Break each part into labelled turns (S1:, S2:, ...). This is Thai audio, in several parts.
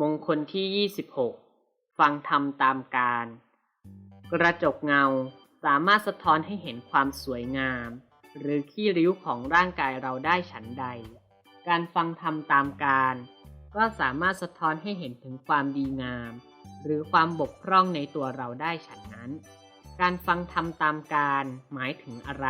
S1: มงคลที่ 26 ฟังธรรมตามการ กระจกเงาสามารถสะท้อนให้เห็นความสวยงาม หรือขี้ริ้วของร่างกายเราได้ฉันใด การฟังธรรมตามการ ก็สามารถสะท้อนให้เห็นถึงความดีงาม หรือความบกพร่องในตัวเราได้ฉันนั้น การฟังธรรมตามการหมายถึงอะไร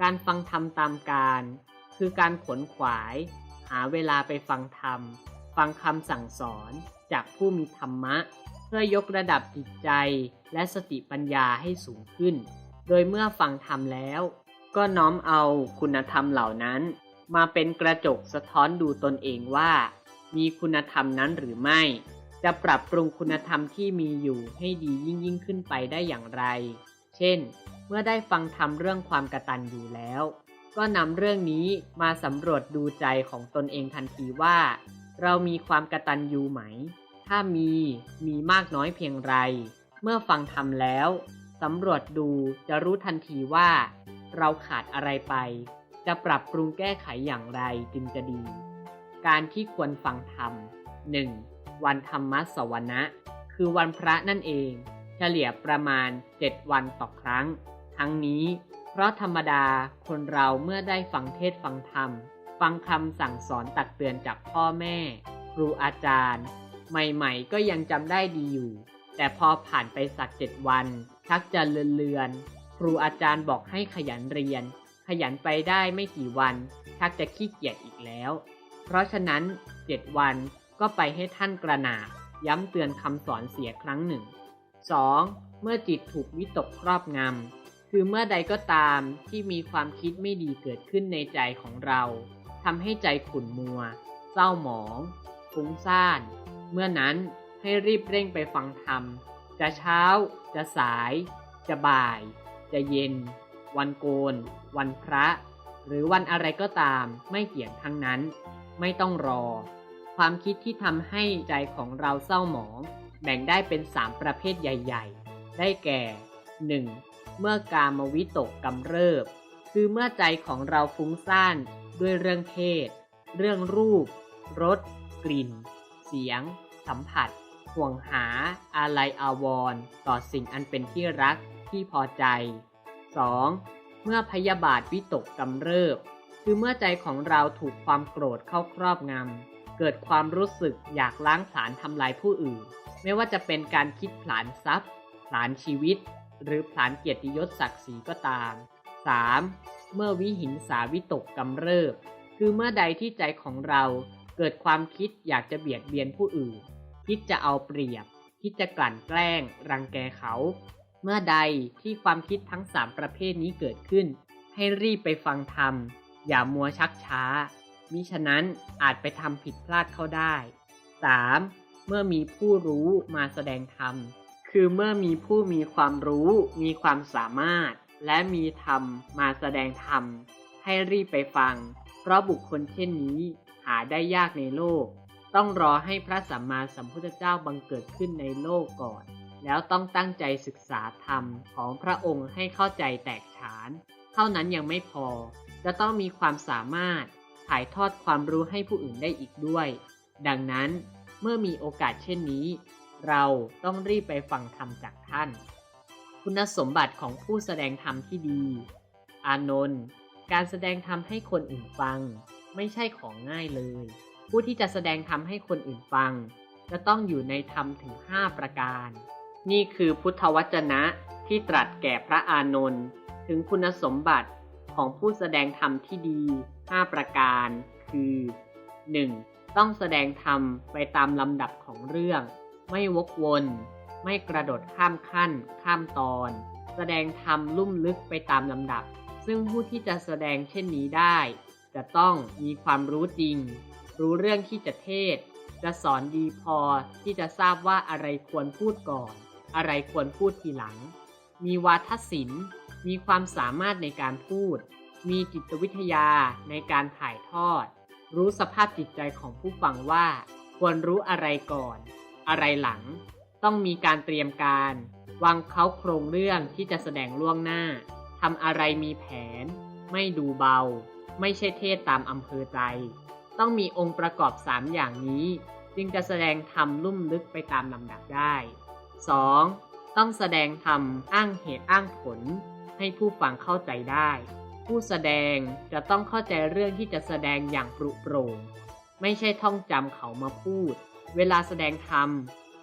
S1: การฟังธรรมตามการ คือการขวนขวาย หาเวลาไปฟังธรรม ฟังคำสั่งสอนจากผู้มีธรรมะ เพื่อยกระดับจิตใจและสติปัญญาให้สูงขึ้น โดยเมื่อฟังธรรมแล้ว ก็น้อมเอาคุณธรรมเหล่านั้น มาเป็นกระจกสะท้อนดูตนเองว่า มีคุณธรรมนั้นหรือไม่ จะปรับปรุงคุณธรรมที่มีอยู่ให้ดียิ่งยิ่งขึ้นไปได้อย่างไร เช่น เมื่อได้ฟังธรรมเรื่องความกระตัญญูแล้วก็นำเรื่องนี้มาสำรวจดูใจของตนเองทันทีว่า เรามีความกระตัญญูไหม ถ้ามี มีมากน้อยเพียงไร เมื่อฟังธรรมแล้วสำรวจดูจะรู้ทันทีว่า เราขาดอะไรไป จะปรับปรุงแก้ไขอย่างไรจึงจะดี การที่ควรฟังธรรม 1. วันธรรมสวนะ คือวันพระนั่นเอง เฉลี่ยประมาณ 7 วันต่อครั้ง ทั้งนี้ เพราะธรรมดาคนเราเมื่อได้ฟังเทศฟังธรรม ฟังคำสั่งสอนตักเตือนจากพ่อแม่ ครูอาจารย์ ใหม่ๆ ก็ยังจำได้ดีอยู่ แต่พอผ่านไปสักเจ็ดวัน ชักจะเลือนๆครูอาจารย์บอกให้ขยันเรียน ขยันไปได้ไม่กี่วัน ชักจะขี้เกียจอีกแล้ว เพราะฉะนั้นเจ็ดวันก็ไปให้ท่านกระหนาบย้ำเตือนคำสอนเสียครั้งหนึ่ง 2. เมื่อจิตถูกวิตกครอบงำคือเมื่อใดก็ตามที่มีความคิดไม่ดีเกิดขึ้นในใจของเรา ทำให้ใจขุ่นมัว เศร้าหมองฟุ้งซ่าน เมื่อนั้นให้รีบเร่งไปฟังธรรม จะเช้า จะสาย จะบ่าย จะเย็น วันโกน วันพระ หรือวันอะไรก็ตามไม่เกี่ยงทั้งนั้น ไม่ต้องรอ ความคิดที่ทำให้ใจของเราเศร้าหมอง แบ่งได้เป็นสามประเภทใหญ่ ๆ ได้แก่ 1. เมื่อกามวิตกกำเริบ คือเมื่อใจของเราฟุ้งซ่าน ด้วยเรื่องเพศ เรื่องรูป รส กลิ่น เสียง สัมผัส ห่วงหา อาลัยอาวรณ์ต่อสิ่งอันเป็นที่รักที่พอใจ 2. เมื่อพยาบาทวิตกกำเริบ คือเมื่อใจของเราถูกความโกรธเข้าครอบงำ เกิดความรู้สึกอยากล้างผลาญทำลายผู้อื่น ไม่ว่าจะเป็นการคิดผลาญทรัพย์ ผลาญชีวิต หรือผลาญเกียรติยศศักดิ์ศรีก็ตาม 3. เมื่อวิหิงสาวิตกกำเริบ คือเมื่อใดที่ใจของเราเกิดความคิดอยากจะเบียดเบียนผู้อื่น คิดจะเอาเปรียบ คิดจะกลั่นแกล้ง รังแกเขา เมื่อใดที่ความคิดทั้งสามประเภทนี้เกิดขึ้น ให้รีบไปฟังธรรม อย่ามัวชักช้า มิฉะนั้นอาจไปทำผิดพลาดเข้าได้ 3. เมื่อมีผู้รู้มาแสดงธรรม คือเมื่อมีผู้มีความรู้ มีความสามารถ และมีธรรมมาแสดงธรรม ให้รีบไปฟัง เพราะบุคคลเช่นนี้หาได้ยากในโลก ต้องรอให้พระสัมมาสัมพุทธเจ้าบังเกิดขึ้นในโลกก่อน แล้วต้องตั้งใจศึกษาธรรมของพระองค์ให้เข้าใจแตกฉาน เท่านั้นยังไม่พอ จะต้องมีความสามารถถ่ายทอดความรู้ให้ผู้อื่นได้อีกด้วย ดังนั้นเมื่อมีโอกาสเช่นนี้ เราต้องรีบไปฟังธรรมจากท่าน คุณสมบัติของผู้แสดงธรรมที่ดี อานนท์ การแสดงธรรมให้คนอื่นฟัง ไม่ใช่ของง่ายเลย ผู้ที่จะแสดงธรรมให้คนอื่นฟัง จะต้องอยู่ในธรรมถึง 5 ประการ นี่คือพุทธวจนะที่ตรัสแก่พระอานนท์ถึงคุณสมบัติของผู้แสดงธรรมที่ดี 5 ประการ คือ 1. ต้องแสดงธรรมไปตามลำดับของเรื่อง ไม่วกวน ไม่กระโดดข้ามขั้น ข้ามตอน แสดงธรรมลุ่มลึกไปตามลำดับ ซึ่งผู้ที่จะแสดงเช่นนี้ได้ จะต้องมีความรู้จริง รู้เรื่องที่จะเทศ จะสอนดีพอที่จะทราบว่าอะไรควรพูดก่อน อะไรควรพูดทีหลัง มีวาทศิลป์ มีความสามารถในการพูด มีจิตวิทยาในการถ่ายทอด รู้สภาพจิตใจของผู้ฟังว่า ควรรู้อะไรก่อน อะไรหลัง ต้องมีการเตรียมการ วางเขาโครงเรื่องที่จะแสดงล่วงหน้าทำอะไรมีแผน ไม่ดูเบา ไม่ใช่เทศตามอำเภอใจ ต้องมีองค์ประกอบสามอย่างนี้ จึงจะแสดงธรรมลุ่มลึกไปตามลำดับได้ 2. ต้องแสดงธรรมอ้างเหตุอ้างผล ให้ผู้ฟังเข้าใจได้ ผู้แสดงจะต้องเข้าใจเรื่องที่จะแสดงอย่างปรุโปร่ง ไม่ใช่ท่องจำเขามาพูด เวลาแสดงธรรม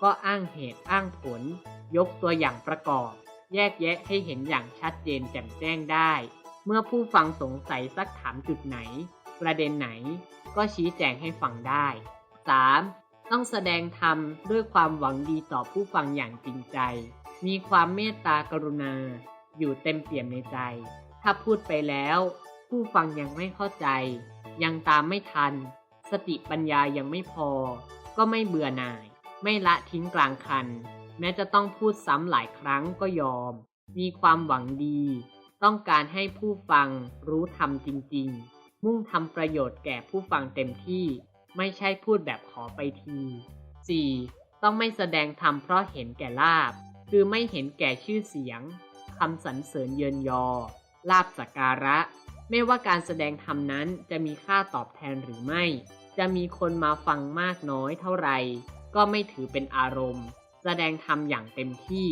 S1: ก็อ้างเหตุอ้างผล ยกตัวอย่างประกอบ แยกแยะให้เห็นอย่างชัดเจนแจ่มแจ้งได้ เมื่อผู้ฟังสงสัยสักถามจุดไหน ประเด็นไหน ก็ชี้แจงให้ฟังได้ 3. ต้องแสดงธรรมด้วยความหวังดีต่อผู้ฟังอย่างจริงใจ มีความเมตตากรุณา อยู่เต็มเปี่ยมในใจ ถ้าพูดไปแล้ว ผู้ฟังยังไม่เข้าใจ ยังตามไม่ทัน สติปัญญายังไม่พอ ก็ไม่เบื่อหน่าย ไม่ละทิ้งกลางคัน แม้จะต้องพูดซ้ำหลายครั้งก็ยอม มีความหวังดี ต้องการให้ผู้ฟังรู้ธรรมจริง ๆ มุ่งทำประโยชน์แก่ผู้ฟังเต็มที่ ไม่ใช่พูดแบบขอไปที 4. ต้องไม่แสดงธรรมเพราะเห็นแก่ลาบ คือไม่เห็นแก่ชื่อเสียงคำสรรเสริญเยินยอ ลาบสักการะ ไม่ว่าการแสดงธรรมนั้นจะมีค่าตอบแทนหรือไม่ จะมีคนมาฟังมากน้อยเท่าไหร่ ก็ไม่ถือเป็นอารมณ์ แสดงธรรมอย่างเต็มที่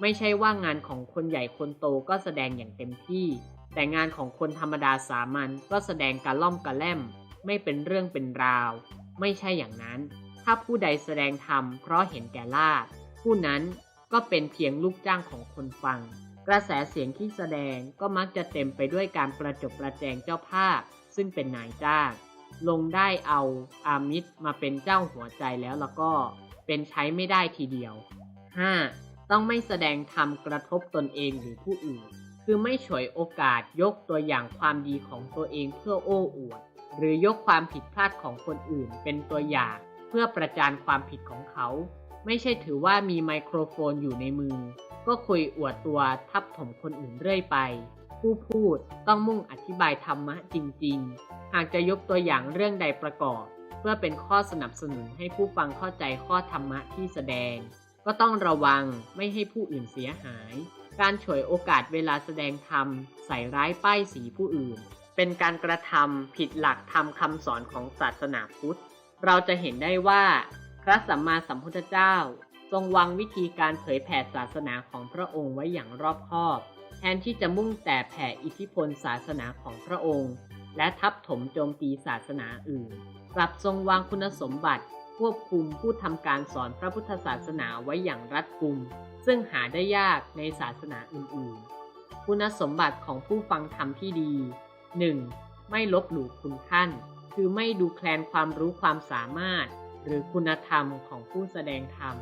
S1: ไม่ใช่ว่างานของคนใหญ่คนโตก็แสดงอย่างเต็มที่ แต่งานของคนธรรมดาสามัญก็แสดงกระล่อมกระแล่ม ไม่เป็นเรื่องเป็นราว ไม่ใช่อย่างนั้น ถ้าผู้ใดแสดงธรรมเพราะเห็นแก่ลาภผู้นั้นก็เป็นเพียงลูกจ้างของคนฟัง กระแสเสียงที่แสดงก็มักจะเต็มไปด้วยการประจบประแจงเจ้าภาพ ซึ่งเป็นนายจ้าง ลงได้เอาอามิตรมาเป็นเจ้าหัวใจแล้วแล้วก็เป็นใช้ไม่ได้ทีเดียว 5. ต้องไม่แสดงธรรมกระทบตนเองหรือผู้อื่น คือไม่ฉวยโอกาสยกตัวอย่างความดีของตัวเองเพื่อโอ้อวด หรือยกความผิดพลาดของคนอื่นเป็นตัวอย่าง เพื่อประจานความผิดของเขา ไม่ใช่ถือว่ามีไมโครโฟนอยู่ในมือ ก็คุยอวดตัวทับถมคนอื่นเรื่อยไป ผู้พูดต้องมุ่งอธิบายธรรมะจริง ๆ หากจะยกตัวอย่างเรื่องใดประกอบ เพื่อเป็นข้อสนับสนุนให้ผู้ฟังเข้าใจข้อธรรมะที่แสดง ก็ต้องระวังไม่ให้ผู้อื่นเสียหาย การฉวยโอกาสเวลาแสดงธรรม ใส่ร้ายป้ายสีผู้อื่น เป็นการกระทำผิดหลักธรรมคำสอนของศาสนาพุทธ เราจะเห็นได้ว่า พระสัมมาสัมพุทธเจ้า ทรงวางวิธีการเผยแผ่ศาสนาของพระองค์ไว้อย่างรอบคอบ แทนที่จะมุ่งแต่แผ่อิทธิพลศาสนาของพระองค์ และทับถมโจมตีศาสนาอื่น กลับทรงวางคุณสมบัติควบคุมผู้ทำการสอนพระพุทธศาสนาไว้อย่างรัดกุม ซึ่งหาได้ยากในศาสนาอื่นๆ คุณสมบัติของผู้ฟังธรรมที่ดี 1. ไม่ลบหลู่คุณท่าน คือไม่ดูแคลนความรู้ความสามารถ หรือคุณธรรมของผู้แสดงธรรม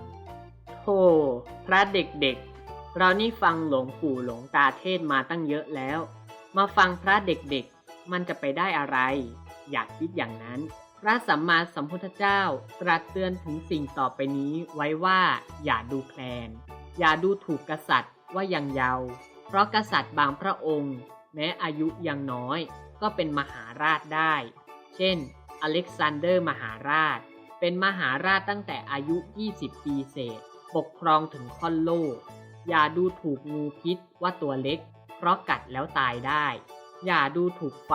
S1: โธ่พระเด็กๆ เรานี่ฟังหลวงปู่หลวงตาเทศมาตั้งเยอะแล้ว มาฟังพระเด็กๆ มันจะไปได้อะไร อยากคิดอย่างนั้น พระสัมมาสัมพุทธเจ้าตรัสเตือนถึงสิ่งต่อไปนี้ไว้ว่า อย่าดูแคลน อย่าดูถูกกษัตริย์ว่ายังเยาว์เพราะกษัตริย์บางพระองค์ แม้อายุยังน้อย ก็เป็นมหาราชได้ เช่น อเล็กซานเดอร์มหาราช เป็นมหาราชตั้งแต่อายุ 20 ปีเศษ ปกครองถึงค่อนโลก อย่าดูถูกงูพิษว่าตัวเล็ก เพราะกัดแล้วตายได้ อย่าดูถูกไฟ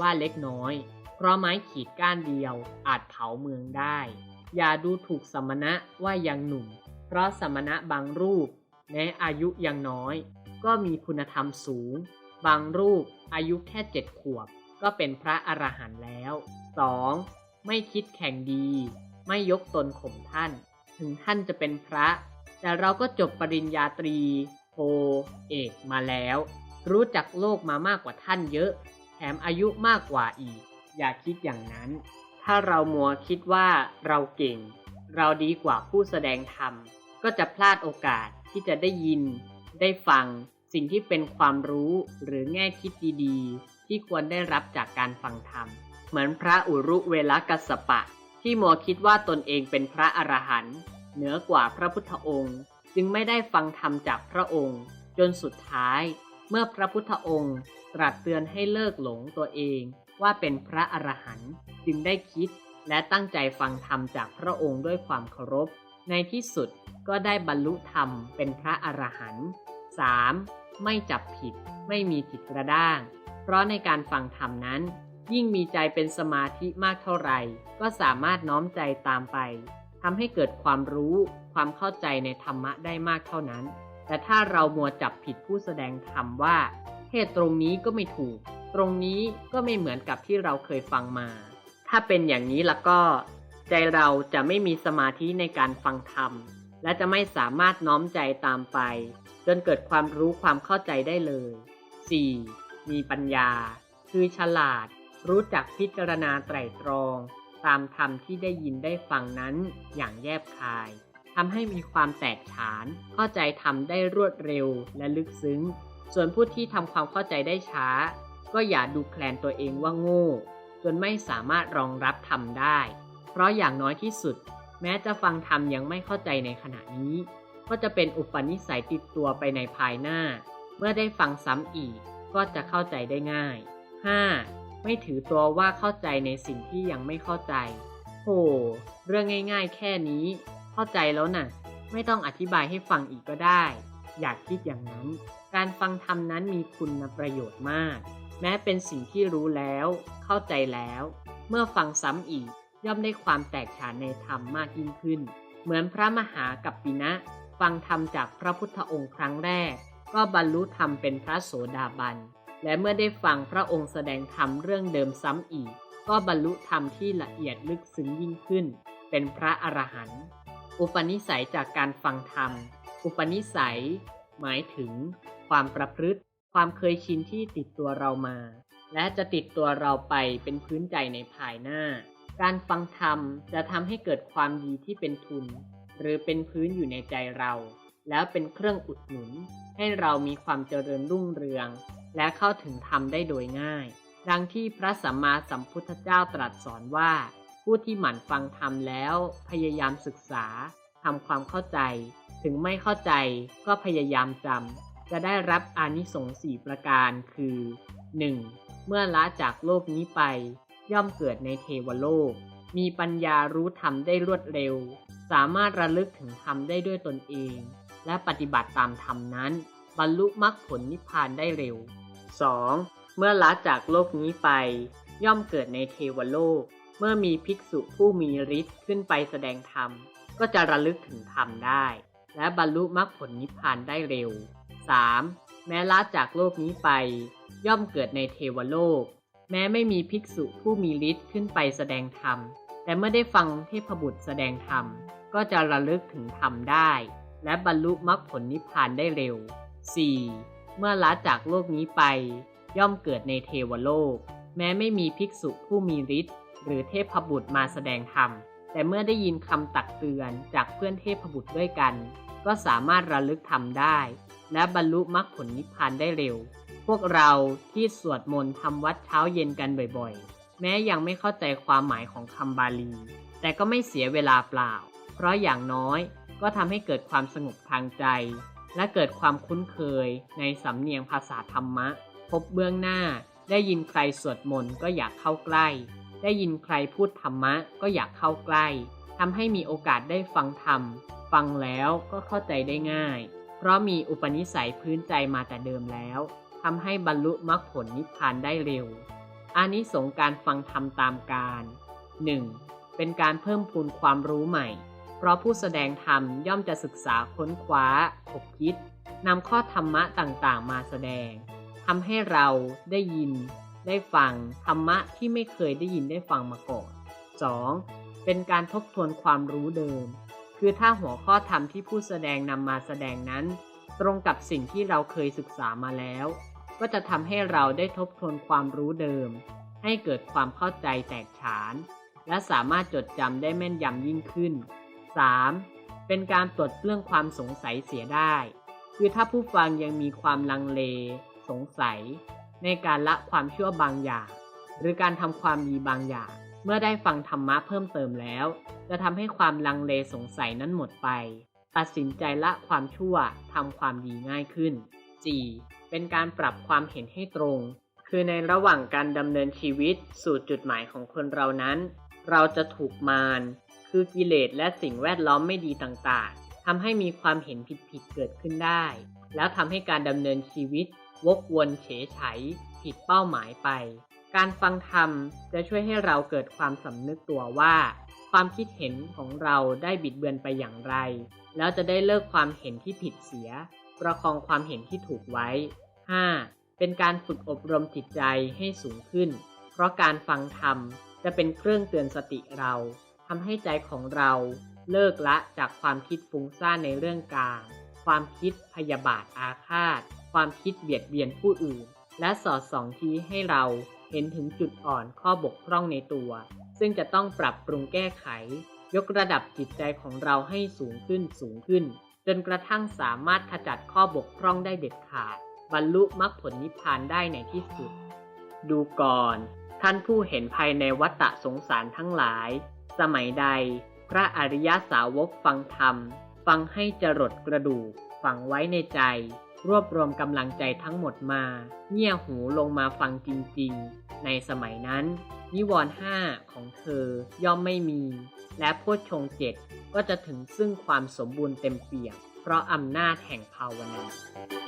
S1: ว่าเล็กน้อย เพราะไม้ขีดก้านเดียวอาจเผาเมืองได้ อย่าดูถูกสมณะว่ายังหนุ่ม เพราะสมณะบางรูปแม้อายุยังน้อย ก็มีคุณธรรมสูง บางรูปอายุแค่เจ็ดขวบ ก็เป็นพระอรหันต์แล้ว 2. ไม่คิดแข่งดี ไม่ยกตนข่มท่าน ถึงท่านจะเป็นพระ แต่เราก็จบปริญญาตรีโทเอกมาแล้ว รู้จักโลกมามากกว่าท่านเยอะ แถมอายุมากกว่าอีก อย่าคิดอย่างนั้น ถ้าเรามัวคิดว่าเราเก่ง เราดีกว่าผู้แสดงธรรม ก็จะพลาดโอกาสที่จะได้ยิน ได้ฟังสิ่งที่เป็นความรู้หรือแง่คิดดีๆ ที่ควรได้รับจากการฟังธรรม เหมือนพระอุรุเวลกัสปะ ที่มัวคิดว่าตนเองเป็นพระอรหันต์เหนือกว่าพระพุทธองค์ จึงไม่ได้ฟังธรรมจากพระองค์ จนสุดท้าย เมื่อพระพุทธองค์ตรัสเตือนให้เลิกหลงตัวเองว่าเป็นพระอรหันต์จึงได้คิดและตั้งใจฟังธรรมจากพระองค์ด้วยความเคารพ ในที่สุดก็ได้บรรลุธรรมเป็นพระอรหันต์ 3. ไม่จับผิดไม่มีจิตกระด้าง เพราะในการฟังธรรมนั้น ยิ่งมีใจเป็นสมาธิมากเท่าไหร่ ก็สามารถน้อมใจตามไปทำให้เกิดความรู้ความเข้าใจในธรรมะได้มากเท่านั้น แต่ถ้าเรามัวจับผิดผู้แสดงธรรมว่าเทศตรงนี้ก็ไม่ถูก ตรงนี้ก็ไม่เหมือนกับที่เราเคยฟังมา ถ้าเป็นอย่างนี้แล้วก็ ใจเราจะไม่มีสมาธิในการฟังธรรม และจะไม่สามารถน้อมใจตามไป จนเกิดความรู้ความเข้าใจได้เลย 4. มีปัญญา คือฉลาด รู้จักพิจารณาไตร่ตรอง ตามธรรมที่ได้ยินได้ฟังนั้นอย่างแยบคาย ทำให้มีความแตกฉาน เข้าใจทำได้รวดเร็วและลึกซึ้ง ส่วนผู้ที่ทำความเข้าใจได้ช้า ก็อย่าดูแคลนตัวเองว่าโง่จนไม่สามารถรองรับทำได้ เพราะอย่างน้อยที่สุด แม้จะฟังธรรมยังไม่เข้าใจในขณะนี้ ก็จะเป็นอุปนิสัยติดตัวไปในภายหน้า เมื่อได้ฟังซ้ำอีกก็จะเข้าใจได้ง่าย 5. ไม่ถือตัวว่าเข้าใจในสิ่งที่ยังไม่เข้าใจโหเรื่องง่าย ๆ แค่นี้ เข้าใจแล้วนะ่ะ ไม่ต้องอธิบายให้ฟังอีกก็ได้ อยากคิดอย่างนั้น การฟังธรรมนั้นมีคุณประโยชน์มาก แม้เป็นสิ่งที่รู้แล้ว เข้าใจแล้ว เมื่อฟังซ้ำอีกย่อมได้ความแตกฉานในธรรมมากยิ่งขึ้น เหมือนพระมหากัปปินะ ฟังธรรมจากพระพุทธองค์ครั้งแรก ก็บรรลุธรรมเป็นพระโสดาบัน และเมื่อได้ฟังพระองค์แสดงธรรมเรื่องเดิมซ้ำอีก ก็บรรลุธรรมที่ละเอียดลึกซึ้งยิ่งขึ้น เป็นพระอรหันต์ อุปนิสัยจากการฟังธรรม อุปนิสัย หมายถึง ความประพฤติ ความเคยชินที่ติดตัวเรามา และจะติดตัวเราไปเป็นพื้นใจในภายหน้า การฟังธรรมจะทำให้เกิดความดีที่เป็นทุน หรือเป็นพื้นอยู่ในใจเรา แล้วเป็นเครื่องอุดหนุน ให้เรามีความเจริญรุ่งเรือง และเข้าถึงธรรมได้โดยง่าย ดังที่พระสัมมาสัมพุทธเจ้าตรัสสอนว่า ผู้ที่หมั่นฟังธรรมแล้ว พยายามศึกษาทำความเข้าใจ ถึงไม่เข้าใจก็พยายามจำจะได้รับอานิสงส์สี่ประการคือ 1. เมื่อละจากโลกนี้ไป ย่อมเกิดในเทวโลก มีปัญญารู้ธรรมได้รวดเร็ว สามารถระลึกถึงธรรมได้ด้วยตนเอง และปฏิบัติตามธรรมนั้น บรรลุมรรคผลนิพพานได้เร็ว 2. เมื่อละจากโลกนี้ไป ย่อมเกิดในเทวโลก เมื่อมีภิกษุผู้มีฤทธิ์ขึ้นไปแสดงธรรม ก็จะระลึกถึงธรรมได้ และบรรลุมรรคผลนิพพานได้เร็ว 3. แม้ละจากโลกนี้ไป ย่อมเกิดในเทวโลก แม้ไม่มีภิกษุผู้มีฤทธิ์ขึ้นไปแสดงธรรม แต่เมื่อได้ฟังเทพบุตรแสดงธรรม ก็จะระลึกถึงธรรมได้ และบรรลุมรรคผลนิพพานได้เร็ว 4. เมื่อละจากโลกนี้ไป ย่อมเกิดในเทวโลก แม้ไม่มีภิกษุผู้มีฤทธิ์ หรือเทพบุตรมาแสดงธรรม แต่เมื่อได้ยินคำตักเตือนจากเพื่อนเทพบุตรด้วยกัน ก็สามารถระลึกทำได้ และบรรลุมรรคผลนิพพานได้เร็ว พวกเราที่สวดมนต์ทำวัดเช้าเย็นกันบ่อยๆ แม้ยังไม่เข้าใจความหมายของคำบาลี แต่ก็ไม่เสียเวลาเปล่า เพราะอย่างน้อยก็ทำให้เกิดความสงบทางใจ และเกิดความคุ้นเคยในสำเนียงภาษาธรรมะ พบเบื้องหน้าได้ยินใครสวดมนต์ก็อยากเข้าใกล้ ได้ยินใครพูดธรรมะก็อยากเข้าใกล้ทำให้มีโอกาสได้ฟังธรรม ฟังแล้วก็เข้าใจได้ง่าย เพราะมีอุปนิสัยพื้นใจมาแต่เดิมแล้วทำให้บรรลุมรรคผลนิพพานได้เร็วอานิสงการฟังธรรมตามการ 1. เป็นการเพิ่มพูนความรู้ใหม่ เพราะผู้แสดงธรรมย่อมจะศึกษาค้นคว้าถกคิดนำข้อธรรมะต่างๆ มาแสดงทำให้เราได้ยิน ได้ฟังธรรมะที่ไม่เคยได้ยินได้ฟังมาก่อน 2. เป็นการทบทวนความรู้เดิม คือถ้าหัวข้อธรรมที่ผู้แสดงนำมาแสดงนั้น ตรงกับสิ่งที่เราเคยศึกษามาแล้ว ก็จะทำให้เราได้ทบทวนความรู้เดิม ให้เกิดความเข้าใจแตกฉาน และสามารถจดจำได้แม่นยำยิ่งขึ้น 3. เป็นการปลดเปลื้องความสงสัยเสียได้ คือถ้าผู้ฟังยังมีความลังเล สงสัย ในการละความชั่วบางอย่าง หรือการทำความดีบางอย่าง เมื่อได้ฟังธรรมะเพิ่มเติมแล้ว จะทำให้ความลังเลสงสัยนั้นหมดไป ตัดสินใจละความชั่วทำความดีง่ายขึ้น 4. เป็นการปรับความเห็นให้ตรง คือในระหว่างการดำเนินชีวิตสู่จุดหมายของคนเรานั้น เราจะถูกมารคือกิเลสและสิ่งแวดล้อมไม่ดีต่างๆทำให้มีความเห็นผิดๆเกิดขึ้นได้ แล้วทำให้การดำเนินชีวิต วกวนเฉยไฉผิดเป้าหมายไป การฟังธรรมจะช่วยให้เราเกิดความสำนึกตัวว่า ความคิดเห็นของเราได้บิดเบือนไปอย่างไร แล้วจะได้เลิกความเห็นที่ผิดเสีย ประคองความเห็นที่ถูกไว้ 5. เป็นการฝึกอบรมจิตใจให้สูงขึ้น เพราะการฟังธรรมจะเป็นเครื่องเตือนสติเราทำให้ใจของเราเลิกละจากความคิดฟุ้งซ่านในเรื่องการ ความคิดพยาบาทอาฆาต ความคิดเบียดเบียนผู้อื่น และสอดส่องชี้ให้เราเห็นถึงจุดอ่อนข้อบกพร่องในตัว ซึ่งจะต้องปรับปรุงแก้ไข ยกระดับจิตใจของเราให้สูงขึ้นสูงขึ้น จนกระทั่งสามารถขจัดข้อบกพร่องได้เด็ดขาด บรรลุมรรคผลนิพพานได้ในที่สุด ดูก่อน ท่านผู้เห็นภายในวัฏสงสารทั้งหลาย สมัยใด พระอริยสาวกฟังธรรม ฟังให้จรดกระดูกฝังไว้ในใจ รวบรวมกำลังใจทั้งหมดมาเงี่ยหูลงมาฟังจริงๆ ในสมัยนั้น นิวรณ์ห้าของเธอย่อมไม่มี และโพชฌงเจ็ดก็จะถึงซึ่งความสมบูรณ์เต็มเปี่ยมเพราะอำนาจแห่งภาวนา